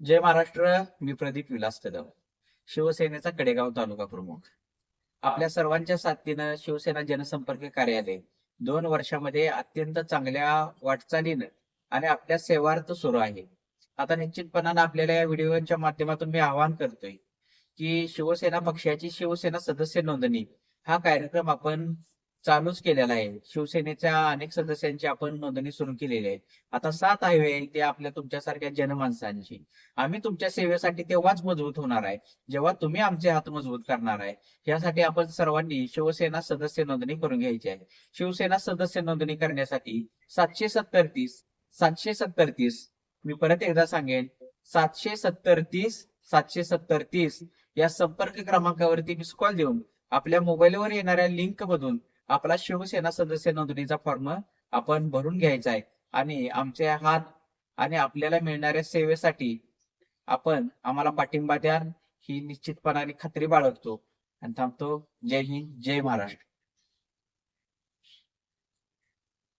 जय महाराष्ट्र मी प्रदीप विलास कदम शिवसेनेचा कडेगाव तालुका प्रमुख. आपल्या सर्वांच्या साथीनं शिवसेना जनसंपर्क कार्यालय दोन वर्षामध्ये अत्यंत चांगल्या वाटचालीनं आणि आपल्या सेवार्थ सुरू आहे. आता निश्चितपणानं आपल्याला या व्हिडिओच्या माध्यमातून मी आवाहन करतोय की शिवसेना पक्षाची शिवसेना सदस्य नोंदणी हा कार्यक्रम आपण चालूच केलेला आहे. शिवसेनेच्या अनेक सदस्यांची आपण नोंदणी सुरू केलेली आहे. आता सात आहे ते आपल्या तुमच्यासारख्या जनमानसांची. आम्ही तुमच्या सेवेसाठी तेव्हाच मजबूत होणार आहे जेव्हा तुम्ही आमचे हात मजबूत करणार आहे. यासाठी आपण सर्वांनी शिवसेना सदस्य नोंदणी करून घ्यायची आहे. शिवसेना सदस्य नोंदणी करण्यासाठी सातशे सत्तर तीस सातशे सत्तर तीस मी परत एकदा सांगेन सातशे सत्तर तीस सातशे सत्तर तीस या संपर्क क्रमांकावरती मिस कॉल देऊन आपल्या मोबाईलवर येणाऱ्या लिंक मधून आपला शिवसेना सदस्य नोंदणीचा फॉर्म आपण भरून घ्यायचा आहे. आणि आमचे हात आणि आपल्याला मिळणाऱ्या सेवेसाठी आपण आम्हाला पाठिंबा द्याल ही निश्चितपणाने खात्री बाळगतो. आणि थांबतो. जय हिंद जय महाराष्ट्र.